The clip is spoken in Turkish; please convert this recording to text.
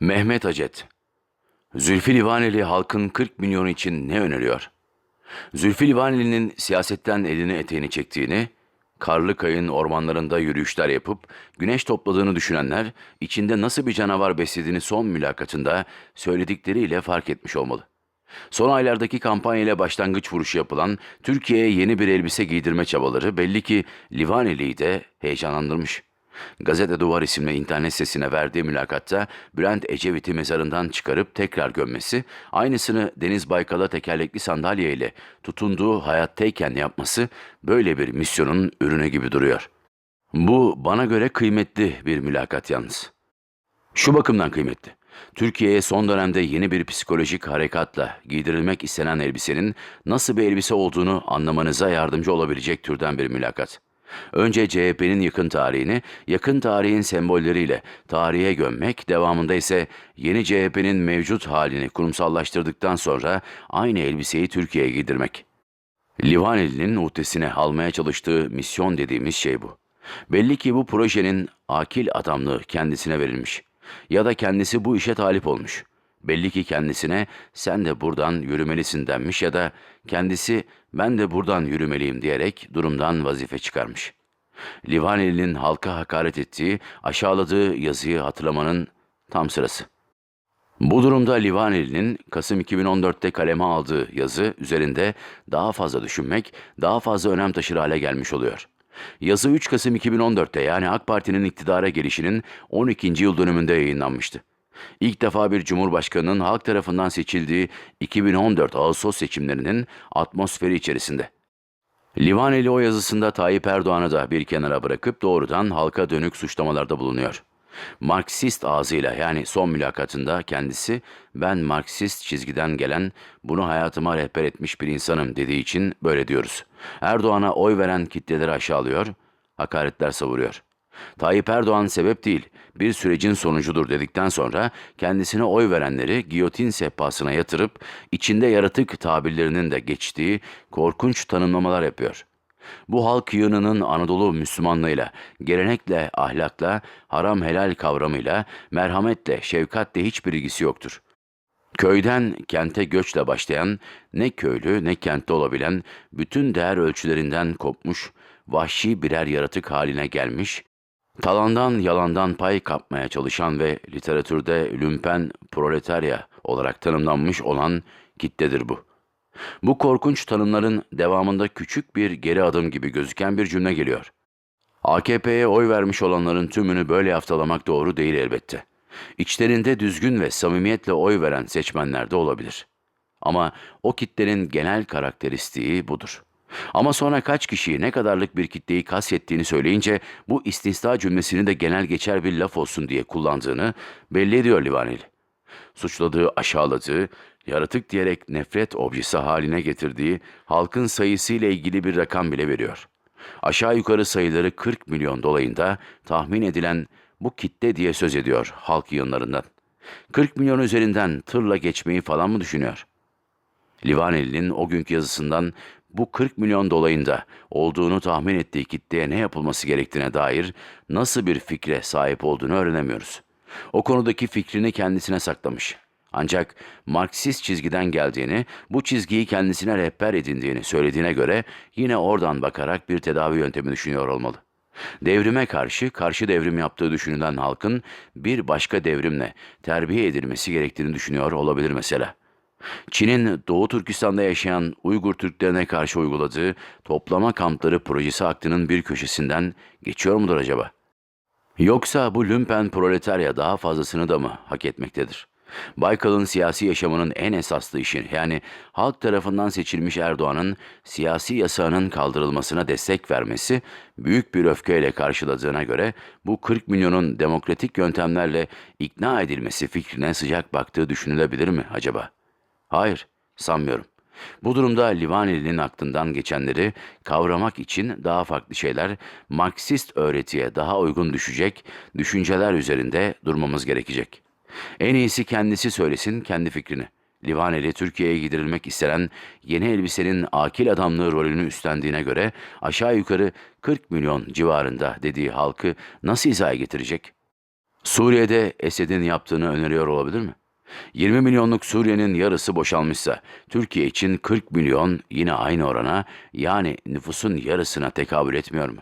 Mehmet Acet Zülfü Livaneli halkın 40 milyonu için ne öneriyor? Zülfü Livaneli'nin siyasetten elini eteğini çektiğini, karlı kayın ormanlarında yürüyüşler yapıp güneş topladığını düşünenler içinde nasıl bir canavar beslediğini son mülakatında söyledikleriyle fark etmiş olmalı. Son aylardaki kampanyayla başlangıç vuruşu yapılan Türkiye'ye yeni bir elbise giydirme çabaları belli ki Livaneli'yi de heyecanlandırmış. Gazete Duvar isimli internet sitesine verdiği mülakatta Bülent Ecevit'i mezarından çıkarıp tekrar gömmesi, aynısını Deniz Baykal'a tekerlekli sandalyeyle tutunduğu hayattayken yapması böyle bir misyonun ürünü gibi duruyor. Bu bana göre kıymetli bir mülakat yalnız. Şu bakımdan kıymetli. Türkiye'ye son dönemde yeni bir psikolojik harekatla giydirilmek istenen elbisenin nasıl bir elbise olduğunu anlamanıza yardımcı olabilecek türden bir mülakat. Önce CHP'nin yakın tarihini, yakın tarihin sembolleriyle tarihe gömmek, devamında ise yeni CHP'nin mevcut halini kurumsallaştırdıktan sonra aynı elbiseyi Türkiye'ye giydirmek. Livaneli'nin uhdesine almaya çalıştığı misyon dediğimiz şey bu. Belli ki bu projenin akil adamlığı kendisine verilmiş. Ya da kendisi bu işe talip olmuş. Belli ki kendisine sen de buradan yürümelisin denmiş ya da kendisi ben de buradan yürümeliyim diyerek durumdan vazife çıkarmış. Livaneli'nin halka hakaret ettiği, aşağıladığı yazıyı hatırlamanın tam sırası. Bu durumda Livaneli'nin Kasım 2014'te kaleme aldığı yazı üzerinde daha fazla düşünmek, daha fazla önem taşır hale gelmiş oluyor. Yazı 3 Kasım 2014'te yani AK Parti'nin iktidara gelişinin 12. yıl dönümünde yayınlanmıştı. İlk defa bir cumhurbaşkanının halk tarafından seçildiği 2014 Ağustos seçimlerinin atmosferi içerisinde. Livaneli o yazısında Tayyip Erdoğan'ı da bir kenara bırakıp doğrudan halka dönük suçlamalarda bulunuyor. Marksist ağzıyla yani son mülakatında kendisi ben Marksist çizgiden gelen bunu hayatıma rehber etmiş bir insanım dediği için böyle diyoruz. Erdoğan'a oy veren kitleleri aşağılıyor, hakaretler savuruyor. Tayyip Erdoğan sebep değil, bir sürecin sonucudur dedikten sonra kendisine oy verenleri giyotin sehpasına yatırıp içinde yaratık tabirlerinin de geçtiği korkunç tanımlamalar yapıyor. Bu halk yığınının Anadolu Müslümanlığıyla, gelenekle, ahlakla, haram helal kavramıyla, merhametle, şefkatle hiçbir ilgisi yoktur. Köyden kente göçle başlayan, ne köylü ne kentte olabilen, bütün değer ölçülerinden kopmuş, vahşi birer yaratık haline gelmiş, talandan yalandan pay kapmaya çalışan ve literatürde lümpen proletarya olarak tanımlanmış olan kitledir bu. Bu korkunç tanımların devamında küçük bir geri adım gibi gözüken bir cümle geliyor. AKP'ye oy vermiş olanların tümünü böyle yaftalamak doğru değil elbette. İçlerinde düzgün ve samimiyetle oy veren seçmenler de olabilir. Ama o kitlenin genel karakteristiği budur. Ama sonra kaç kişiyi ne kadarlık bir kitleyi kastettiğini söyleyince bu istisna cümlesini de genel geçer bir laf olsun diye kullandığını belli ediyor Livaneli. Suçladığı, aşağıladığı, yaratık diyerek nefret objesi haline getirdiği halkın sayısıyla ilgili bir rakam bile veriyor. Aşağı yukarı sayıları 40 milyon dolayında tahmin edilen bu kitle diye söz ediyor halk yığınlarından. 40 milyon üzerinden tırla geçmeyi falan mı düşünüyor? Livaneli'nin o günkü yazısından bu 40 milyon dolayında olduğunu tahmin ettiği kitleye ne yapılması gerektiğine dair nasıl bir fikre sahip olduğunu öğrenemiyoruz. O konudaki fikrini kendisine saklamış. Ancak Marksist çizgiden geldiğini, bu çizgiyi kendisine rehber edindiğini söylediğine göre yine oradan bakarak bir tedavi yöntemi düşünüyor olmalı. Devrime karşı karşı devrim yaptığı düşünülen halkın bir başka devrimle terbiye edilmesi gerektiğini düşünüyor olabilir mesela. Çin'in Doğu Türkistan'da yaşayan Uygur Türklerine karşı uyguladığı toplama kampları projesi aklının bir köşesinden geçiyor mudur acaba? Yoksa bu lümpen proletarya daha fazlasını da mı hak etmektedir? Baykal'ın siyasi yaşamının en esaslı işi yani halk tarafından seçilmiş Erdoğan'ın siyasi yasağının kaldırılmasına destek vermesi büyük bir öfkeyle karşıladığına göre bu 40 milyonun demokratik yöntemlerle ikna edilmesi fikrine sıcak baktığı düşünülebilir mi acaba? Hayır, sanmıyorum. Bu durumda Livaneli'nin aklından geçenleri kavramak için daha farklı şeyler, Marksist öğretiye daha uygun düşecek düşünceler üzerinde durmamız gerekecek. En iyisi kendisi söylesin kendi fikrini. Livaneli Türkiye'ye gidirilmek istenen yeni elbisenin akil adamlığı rolünü üstlendiğine göre aşağı yukarı 40 milyon civarında dediği halkı nasıl izah getirecek? Suriye'de Esed'in yaptığını öneriyor olabilir mi? 20 milyonluk Suriye'nin yarısı boşalmışsa, Türkiye için 40 milyon yine aynı orana, yani nüfusun yarısına tekabül etmiyor mu?